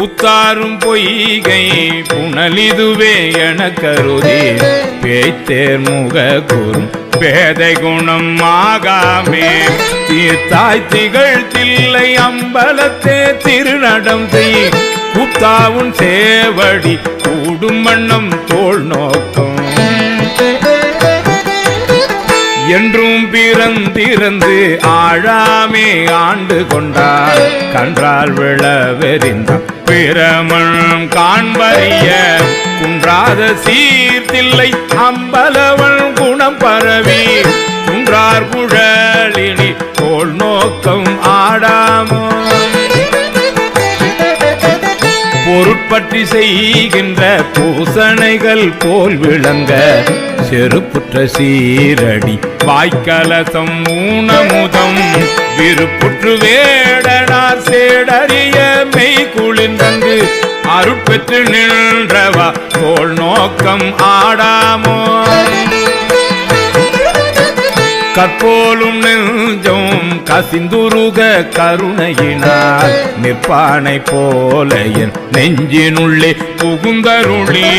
புத்தாரும் பொய்கை புனலிதுவே என கருதி பேய்த்தேர் முக கூறும் பேதை குணம் ஆகாமே. தீர்த்தாய் திகழ்த்தில்லை அம்பலத்தே திருநடம் செய். குப்தாவுன் சேவடி கூடும் வண்ணம் தோல் நோக்கம். என்றும் பிறந்திருந்து ஆழாமே ஆண்டு கொண்டார். கன்றால் விழவெறிந்தார். பிரமணம் காண்பறிய குன்றாத சீர்த்தில்லை அம்பலவன் குணம் பரவி குன்றார் குழலினி தோல் நோக்கம் ஆடாமோ? பொருட்பற்றி செய்கின்ற பூசணைகள் போல் விளங்க செருப்புற்ற சீரடி வாய்க்கலசம் ஊனமுதம் விருப்புற்று வேள் அருட்பெற்று நின்றவா தோல் நோக்கம் ஆடாமோ? கற்போலும் நெஞ்சம் கசிந்துருக கருணையினால் நிற்பானை போல என் நெஞ்சினுள்ளே புகுந்தருளி.